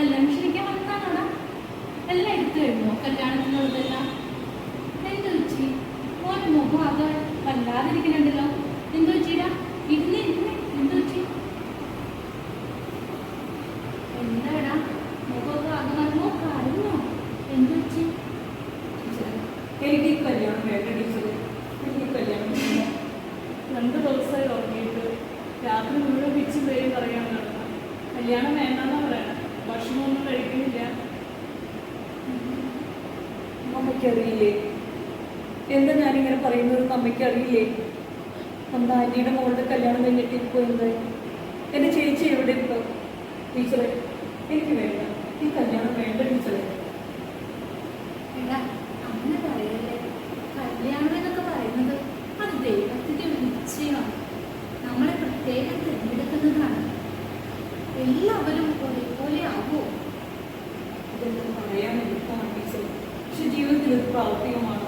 കല്യാണം ക്ഷണിക്കാൻ വന്നതാണ് എല്ലാം എടുത്തു കഴിഞ്ഞോ? കല്യാണത്തിനുള്ളതെല്ലാം എന്ത് വെച്ചി മോൻ മുഖം അത് വല്ലാതിരിക്കുന്നുണ്ടല്ലോ. എന്തു വെച്ചില്ല ഇരുന്ന് ഇരുന്ന് എന്തു വെച്ചി എന്താടാ? മുഖമൊക്കെ അത് വന്നോ? കാരണോ എന്തു എനിക്ക് കല്യാണം വേണ്ട ടീച്ചർ എനിക്ക് കല്യാണം രണ്ട് ദിവസമായി ഉറങ്ങിയിട്ട് രാത്രി മുഴുവൻ പിച്ചും പേരും പറയാൻ നടന്നു. കല്യാണം വേണ്ടെന്നാണ് പറയണം. ഭക്ഷണമൊന്നും കഴിക്കുന്നില്ല. അമ്മയ്ക്കറിയില്ലേ? എന്താ ഞാനിങ്ങനെ പറയുന്നത് അമ്മയ്ക്കറിയില്ലേ? നമ്മുടെ ആന്റിയുടെ മോളുടെ കല്യാണം കഴിഞ്ഞിട്ട് ഇപ്പോൾ എന്തായി എന്റെ ചേച്ചി എവിടെ ഇപ്പൊ? ടീച്ചറെ എനിക്ക് വേണ്ട. ഈ കല്യാണം വേണ്ട ടീച്ചറെ. ഇതെല്ലാം പറയാൻ എളുപ്പമാണ് ടീച്ചർ പക്ഷെ ജീവിതത്തിൽ ഇത് പ്രാവർത്തികമാണ്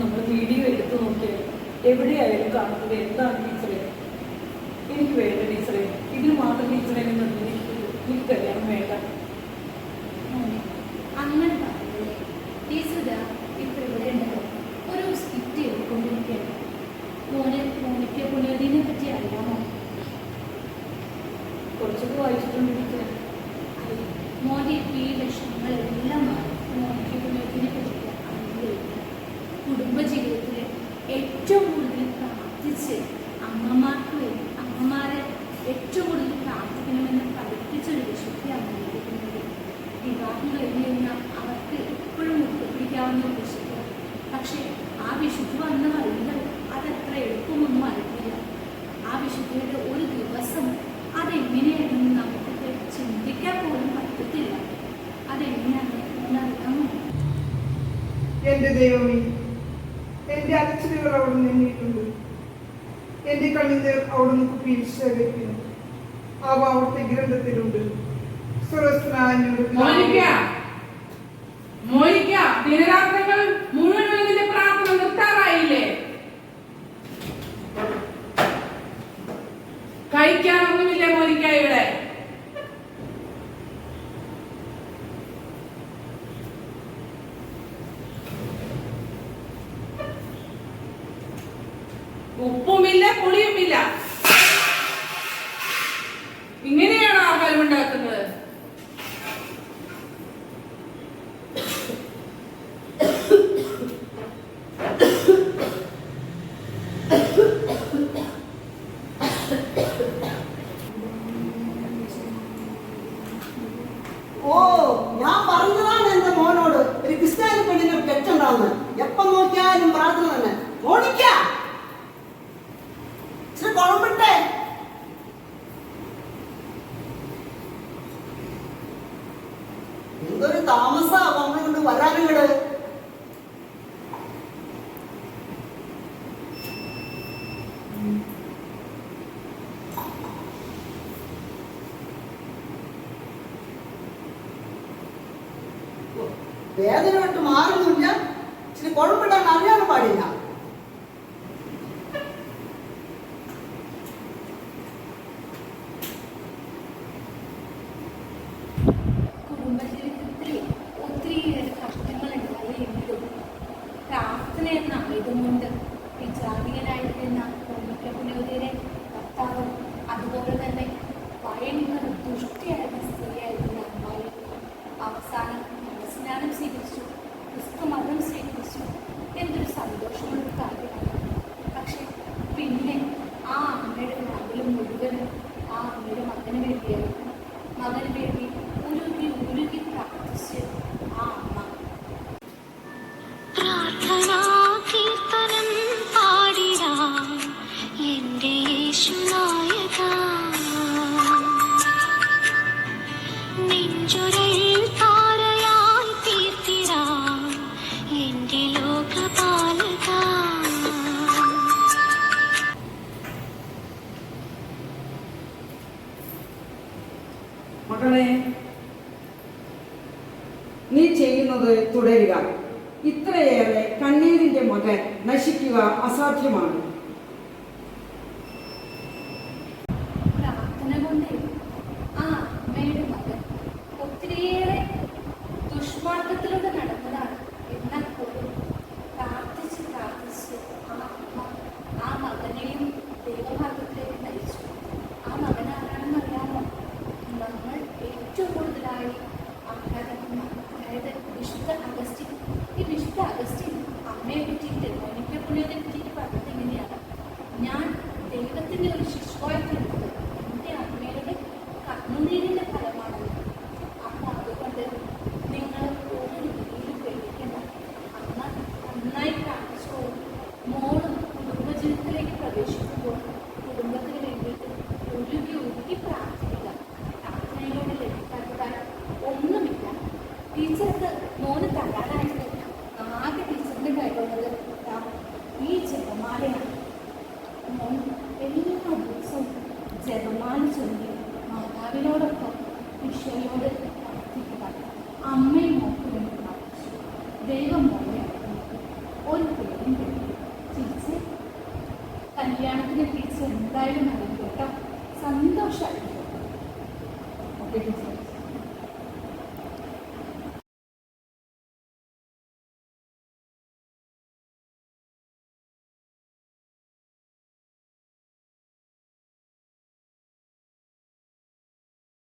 നമ്മൾ വീഡിയോ എടുത്തു നോക്കിയാൽ എവിടെയായാലും കാണുന്നത് എന്താണ് ടീച്ചറെ? എനിക്ക് വേണ്ട ടീച്ചറെ. ഇതിന് മാത്രം ടീച്ചറെ എന്നെ നിർബന്ധിക്കരുത് എനിക്ക് കല്യാണം വേണ്ട. മോനെ അങ്ങനെ പറയല്ലേ ടീച്ചർ ഇപ്പൊ ഇവിടെ ഉണ്ടല്ലോ. ഒരു സ്കിറ്റ് എഴുതിക്കൊണ്ടിരിക്കുകയാണ് മോനെ മോനിക്ക് പുണ്യതിനെ പറ്റി അറിയാമോ? കുറച്ചൊക്കെ വായിച്ചിട്ടുണ്ട് ടീച്ചറെ മോനെ ഈ വിഷമങ്ങളെല്ലാം മാറി. മോനിക്ക് പുണ്യതിനെ പറ്റി അറിയില്ല കുടുംബജീവിതത്തിൽ ഏറ്റവും കൂടുതൽ പ്രാർത്ഥിച്ച് അമ്മമാർക്ക് വേണ്ടി അമ്മമാരെ ഏറ്റവും കൂടുതൽ പ്രാർത്ഥിക്കണമെന്ന് പഠിപ്പിച്ചൊരു വിശുദ്ധിയാണ് നൽകിയിരിക്കുന്നത് വിവാഹം കഴിഞ്ഞു കഴിഞ്ഞാൽ അവർക്ക് എപ്പോഴും മുട്ടുപിടിക്കാവുന്ന ഒരു വിശുദ്ധ. പക്ഷേ ആ വിശുദ്ധി എന്റെ ദൈവമേ എന്റെ അച്ഛനുകൾ അവിടുന്ന് എണ്ണിയിട്ടുണ്ട് എന്റെ കണ്ണിന് അവിടുന്ന് കുപ്പിയിൽ ശേഖരിക്കുന്നു. അവ അവിടുത്തെ ഗ്രന്ഥത്തിലുണ്ട്. ഞങ്ങളുടെ മോനിക്ക പിതാവേ, മോനിക്ക ദിനരാത്രങ്ങൾ മുഴുവൻ നിന്റെ പ്രാർത്ഥന നിർത്താറായില്ലേ കഴിക്കാനൊന്നുമില്ലേ മോനിക്ക ഇവിടെ ഉപ്പുമില്ല പുളിയുമില്ല. ഇങ്ങനെയാണ് ആഹാരം ഉണ്ടാക്കുന്നത്. വേദന വിട്ട് മാറുന്നില്ല ഇച്ചിരി കുഴപ്പമിടാൻ അറിയാൻ പാടില്ല. മുഴുവനും ആ അമ്മയുടെ മകന് വേണ്ടിയായിരുന്നു മകന് വേണ്ടി തുടരുക. ഇത്രയേറെ കണ്ണീരിന്റെ മകൻ നശിക്കുക അസാധ്യമാണ്. ഒത്തിരിയേറെ ദുഷ്മാർഗത്തിലൂടെ നടന്നതാണ് ഓർത്തിട്ടുണ്ട് എന്റെ അമ്മയുടെ ഫലമാണ് അമ്മ അതുകൊണ്ട് നിങ്ങൾ ഒരു രീതിയിലും പേടിക്കണ്ട അമ്മ നന്നായി കാണിച്ചു മോളും കുടുംബജീവിതത്തിലേക്ക് പ്രവേശിക്കുമ്പോൾ കുടുംബത്തിന് വേണ്ടിയിട്ട് ഉരുകി ഉരുക്കി പ്രാർത്ഥിക്കുക പ്രാർത്ഥനയിലൂടെ ലഭിക്കാത്തതാൽ ടീച്ചർക്ക് മോന് തരാനായിട്ട് ആകെ ടീച്ചറിന്റെ കൈകൊള്ളത് ഈ ജപമാലയാണ് എല്ലാ ദിവസവും ജപമാല ചൊല്ലി മാതാവിനോടൊപ്പം ഈശോയോട് പ്രാർത്ഥിക്കുക അമ്മയും മക്കളും പ്രാർത്ഥിച്ചു ദൈവം പോലെ ഒരു പേരും തിരിച്ച് കല്യാണത്തിന് തിരിച്ച് എന്തായാലും നടക്കും കേട്ടോ സന്തോഷമായിരിക്കും ഓക്കെ ടീച്ചർ